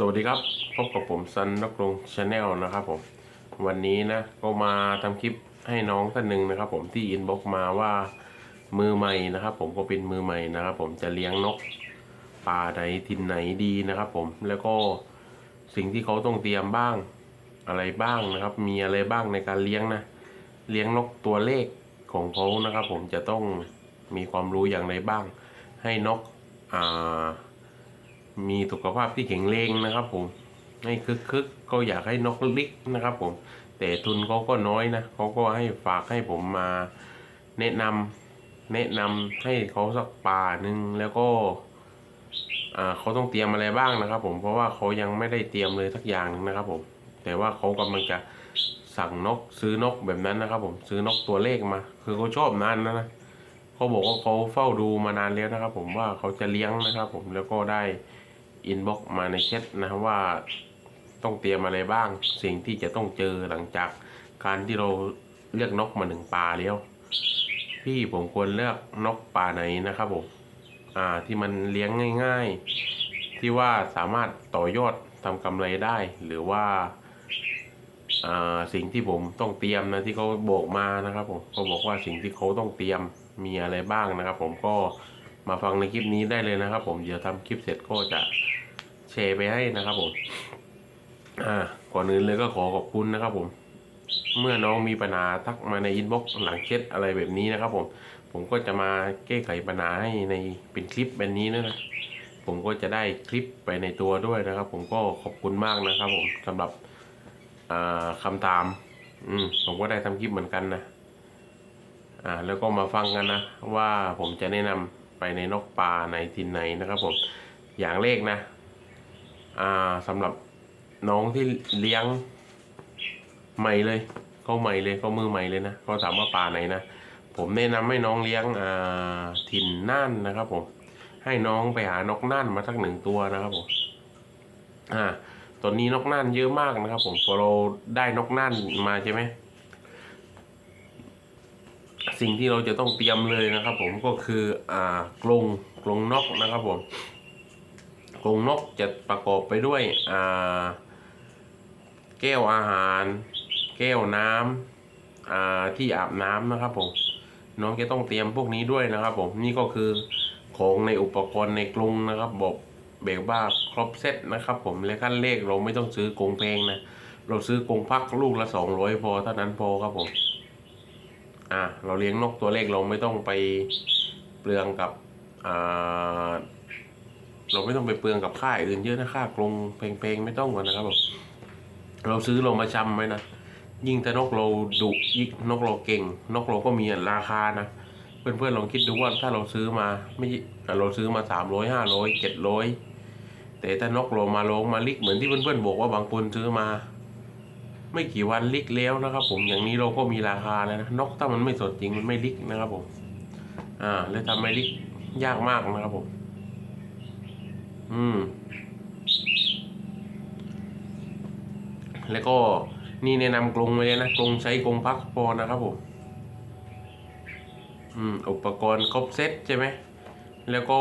สวัสดีครับพบกับผมซันนกรงชาแนลนะครับผมวันนี้นะก็มาทำคลิปให้น้องท่านหนึ่งนะครับ ผมที่อินบ็อกมาว่ามือใหม่นะครับ ผมก็เป็นมือใหม่นะครับ ผมจะเลี้ยงนกป่าไหนทินไหนดีนะครับ ผมแล้วก็สิ่งที่เขาต้องเตรียมบ้างอะไรบ้างนะครับ มีอะไรบ้างในการเลี้ยงนะ เลี้ยงนกตัวเลขของเขานะครับ ผมจะต้องมีความรู้อย่างไรบ้าง ให้นกอ่า มีสุขภาพที่แข็งแรงนะครับผมให้คึกคึกๆก็อยากให้นกลิกนะครับผม แต่ทุนเขาก็น้อยนะเขาก็ให้ฝากให้ผมมาแนะนำแนะนำให้เขาสักป่าหนึ่งแล้วก็อ่าเขาต้องเตรียมอะไรบ้างนะครับ ผมเพราะว่าเขายังไม่ได้เตรียมเลยสักอย่างหนึงนะครับ ผม แต่ว่าเขากำลังจะสั่งนกซื้อนกแบบนั้นนะครับ ผมซื้อนกตัวเลขมา คือเขาชอบนานแล้วนะเขาบอกว่าเขาเฝ้าดูมานานแล้วนะครับ ผมว่าเขาจะเลี้ยงนะครับ ผมแล้วก็ได้ อินบ็อกมาในแชทนะครับว่าต้องเตรียมอะไรบ้าง สิ่งที่จะต้องเจอหลังจากการที่เราเลือกนกมาหนึ่งป่าแล้ว พี่ผมควรเลือกนกป่าไหนนะครับผมอ่าที่มันเลี้ยงง่าย ๆ ที่ว่าสามารถต่อยอดทำกำไรได้ หรือว่าอ่าสิ่งที่ผมต้องเตรียมนะที่เขาบอกมานะครับผมเขาบอกว่าสิ่งที่เขาต้องเตรียมมีอะไรบ้างนะครับ ผมก็ มาฟังในคลิปนี้ได้เลยนะครับ ผมเดี๋ยวทำคลิปเสร็จก็จะแชร์ไปให้นะครับผม อ่าก่อนอื่นเลยก็ขอขอบคุณนะครับ ผม เมื่อน้องมีปัญหาทักมาในอินบ็อกซ์หลังเช็ดอะไรแบบนี้นะครับ ผม ผมก็จะมาแก้ไขปัญหาให้ในเป็นคลิปแบบนี้นะผมก็จะได้คลิปไปในตัวด้วยนะครับ ผมก็ขอบคุณมากนะครับ ผมสำหรับอ่าคำตาม อืมผมก็ได้ทำคลิปเหมือนกันนะ อ่า แล้วก็มาฟังกันนะ ว่าผมจะแนะนำ ไปในนกป่าในทินไหนนะครับผมอย่างแรกนะอ่าสำหรับน้องที่เลี้ยงใหม่เลยเขาใหม่เลยเขามือใหม่เลยนะเขาถามว่าป่าไหนนะผมแนะนำให้น้องเลี้ยงอ่าถิ่นน่านนะครับผมให้น้องไปหานกน่านมาสักหนึ่งตัวนะครับผมอ่าตอนนี้นกน่านเยอะมากนะครับ ผมพอเราได้นกน่านมาใช่ไหม สิ่งที่เราจะต้องเตรียมเลยนะครับ ผมก็คืออ่ากรงกรงนกนะครับผมกรงนกจะประกอบไปด้วยอ่าแก้วอาหาร แก้วน้ำอ่าที่อาบน้ำนะครับผมน้องจะต้องเตรียมพวกนี้ด้วยนะครับ ผมนี่ก็คือของในอุปกรณ์ในกรงนะครับบอกเบรกบ้าครบเซตนะครับ ผมและขั้นเลขเราไม่ต้องซื้อกรงเพลงนะเราซื้อกรงพักลูกละสองร้อยพอเท่านั้นพอครับผม อ่าเราเลี้ยงนกตัวเลขเราไม่ต้องไปเปลืองกับอ่าเราไม่ต้องไปเปลืองกับค่าอื่นเยอะนะค่ากรงเพลงๆไม่ต้องก่อนนะครับผมเราซื้อเรามาชำไว้นะยิ่งถ้านกเราดุยิ่งนกเราเก่ง นกเราก็มีราคานะเพื่อนๆลองคิดดูว่าถ้าเราซื้อมาไม่เราซื้อมาสามร้อยห้าร้อยเจ็ดร้อยแต่ถ้านกเรามาลงมาลิกเหมือนที่เพื่อนๆบอกว่าบางคนซื้อมา ไม่กี่วันลิกแล้วนะครับ ผมอย่างนี้เราก็มีราคาแล้วนะนกถ้ามันไม่สดจริงมันไม่ลิกนะครับผมอ่าแล้วทำให้ลิกยากมากนะครับผม อืม แล้วก็นี่แนะนำกรงไว้เลยนะกรงใช้กรงพักพอนะครับผมอืมอุปกรณ์ครบเซตใช่ไหมแล้วก็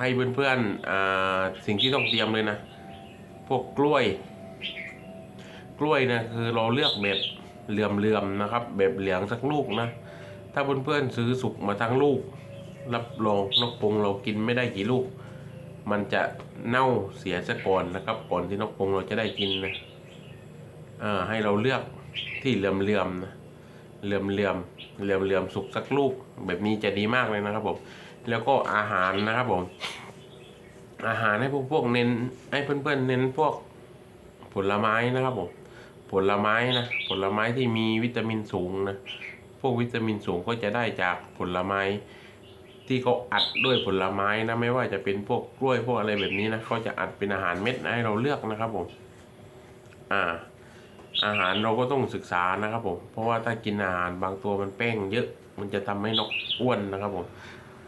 ให้เพื่อนๆอ่าสิ่งที่ต้องเตรียมเลยนะ พวกกล้วย กล้วยนะคือเราเลือกแบบเหลื่อมๆนะครับ แบบเหลืองสักลูกนะ ถ้าเพื่อนๆซื้อสุกมาทั้งลูก รับรองนกปงเรากินไม่ได้กี่ลูก มันจะเน่าเสียซะก่อนนะครับ ก่อนที่นกปงเราจะได้กินนะอ่าให้เราเลือกที่เหลื่อมๆนะเหลื่อมเหลื่อมเหลื่อมเหลื่อมสุกสักลูก แบบนี้จะดีมากเลยนะครับผมแล้วก็อาหารนะครับผม อาหารให้พวกพวกเน้นให้เพื่อนๆเน้นพวกผลไม้นะครับผม ผลไม้นะผลไม้ที่มีวิตามินสูงนะพวกวิตามินสูงก็จะได้จากผลไม้ ที่เขาอัดด้วยผลไม้นะไม่ว่าจะเป็นพวกกล้วยพวกอะไรแบบนี้นะเขาจะอัดเป็นอาหารเม็ดให้เราเลือกนะครับผมอ่าอาหารเราก็ต้องศึกษานะครับผม เพราะว่าถ้ากินอาหารบางตัวมันแป้งเยอะมันจะทำให้นกอ้วนนะครับผม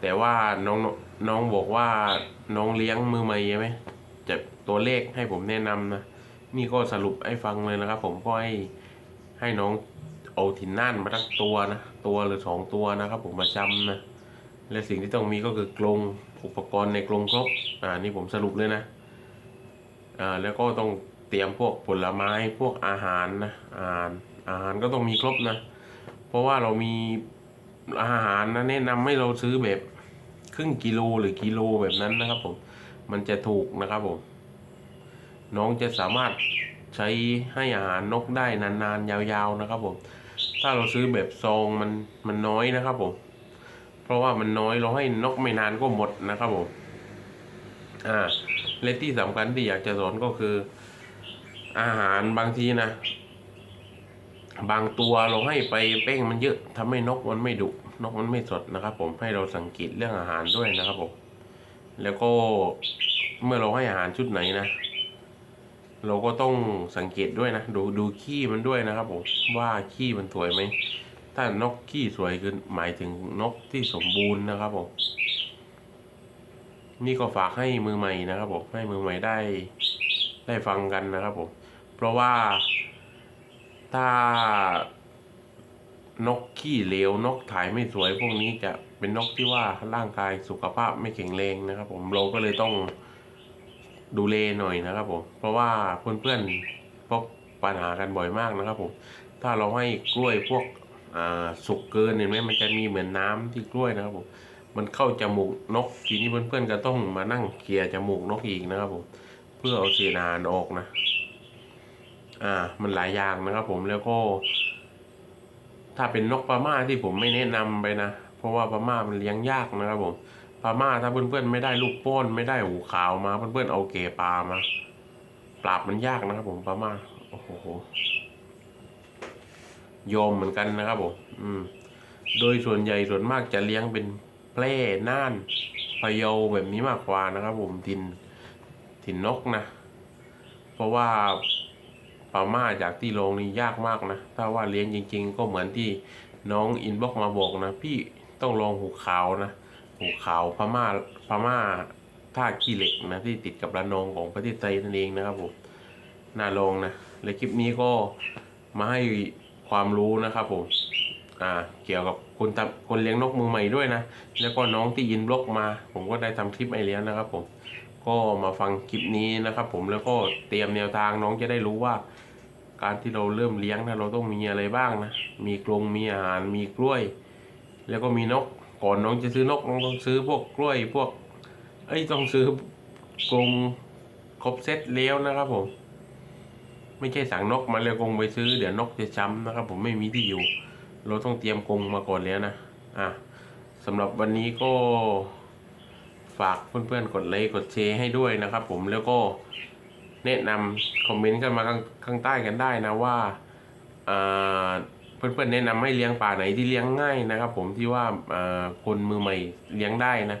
แต่ว่าน้องน้องบอกว่าน้องเลี้ยงมือใหม่ใช่ไหมจะตัวเลขให้ผมแนะนำนะ นี่ก็สรุปให้ฟังเลยนะครับ ผมก็ให้ให้น้องเอาถิ่นน่านมาทั้งตัวนะตัวหรือสองตัวนะครับ ผมมาจำนะและสิ่งที่ต้องมีก็คือกรงอุปกรณ์ในกรงครบอ่านี่ผมสรุปเลยนะอ่าแล้วก็ต้องเตรียมพวกผลไม้พวกอาหารนะอาหารอาหารก็ต้องมีครบนะ เพราะว่าเรามีอาหารนะแนะนำให้เราซื้อแบบครึ่งกิโลหรือกิโลแบบนั้นนะครับผมมันจะถูกนะครับผม น้องจะสามารถใช้ให้อาหารนกได้นานๆ ยาวๆนะครับผม ถ้าเราซื้อแบบซองมันมันน้อยนะครับผม เพราะว่ามันน้อยเราให้นกไม่นานก็หมดนะครับผมอ่าและที่สำคัญที่อยากจะสอนก็คือ อาหารบางทีนะ บางตัวเราให้ไปเป้งมันเยอะทำให้นกมันไม่ดุนกมันไม่สดนะครับ ผมให้เราสังเกตเรื่องอาหารด้วยนะครับผมแล้วก็เมื่อเราให้อาหารชุดไหนนะ เราก็ต้องสังเกตด้วยนะ ดูดูขี้มันด้วยนะครับผมว่าขี้มันสวยไหม ถ้านกขี้สวยคือหมายถึงนกที่สมบูรณ์นะครับผมนี่ก็ฝากให้มือใหม่นะครับผมให้มือใหม่ได้ได้ฟังกันนะครับผมเพราะว่าถ้านกขี้เหลวนกถ่ายไม่สวยพวกนี้จะเป็นนกที่ว่าร่างกายสุขภาพไม่แข็งแรงนะครับ ผมเราก็เลยต้อง ดูเลหน่อยนะครับผม เพราะว่าเพื่อนๆพบปัญหากันบ่อยมากนะครับผม ถ้าเราให้กล้วยพวกอ่าสุกเกินเห็นไหมมันจะมีเหมือนน้ำที่กล้วยนะครับผม มันเข้าจมูกนก ทีนี้เพื่อนๆก็ต้องมานั่งเขี่ยจมูกนกอีกนะครับผม เพื่อเอาเศษอาหารออกนะ อ่า มันหลายอย่างนะครับผม แล้วก็ ถ้าเป็นนกปลาม่าที่ผมไม่แนะนำไปนะ เพราะว่าปลาม่ามันเลี้ยงยากนะครับผม ปลาม่าถ้าเพื่อนๆไม่ได้ลูกป้นไม่ได้หูขาวมาเพื่อนๆเอาเกปลามา ปราบมันยากนะครับผมปลาม่าโอ้โหยอมเหมือนกันนะครับผมอืม โดยส่วนใหญ่ส่วนมากจะเลี้ยงเป็นแพร่น่านพะเยาแบบนี้มากกว่านะครับ ผมทินถิ่นนกนะ เพราะว่าปลาม่าจากที่โรงนี่ยากมากนะ ถ้าว่าเลี้ยงจริง ๆ ก็เหมือนที่น้องอินบ็อกมาบอกนะ พี่ต้องลองหูขาวนะ หูเขาพม่าพม่าท่าขี้เหล็กนะที่ติดกับระนองของประเทศไทยนั่นเองนะครับผมน่าลองนะและคลิปนี้ก็มาให้ความรู้นะครับผมอ่าเกี่ยวกับคนทำคนเลี้ยงนกมือใหม่ด้วยนะ แล้วก็น้องที่ยินบล็อกมา ผมก็ได้ทำคลิปไอเลี้ยงนะครับผมก็มาฟังคลิปนี้นะครับ ผมแล้วก็เตรียมแนวทางน้องจะได้รู้ว่า การที่เราเริ่มเลี้ยงนะเราต้องมีอะไรบ้างนะมีกรงมีอาหารมีกล้วย แล้วก็มีนก ก่อนน้องจะซื้อนกน้องต้องซื้อพวกกล้วยพวก เอ้ยต้องซื้อกรงครบเซตเลี้ยวนะครับผม ไม่ใช่สั่งนกมาแล้วกรงไปซื้อเดี๋ยวนกจะช้ำนะครับ ผมไม่มีที่อยู่ เราต้องเตรียมกรงมาก่อนแล้วนะอะสำหรับวันนี้ก็ฝากเพื่อนๆกดไลค์กดแชร์ให้ด้วยนะครับ ผมแล้วก็แนะนำคอมเมนต์กันมาข้างข้างใต้กันได้นะว่าอ่า เพื่อนๆแนะนำให้เลี้ยงป่าไหนที่เลี้ยงง่ายนะครับ ผมที่ว่าคนมือใหม่เลี้ยงได้นะ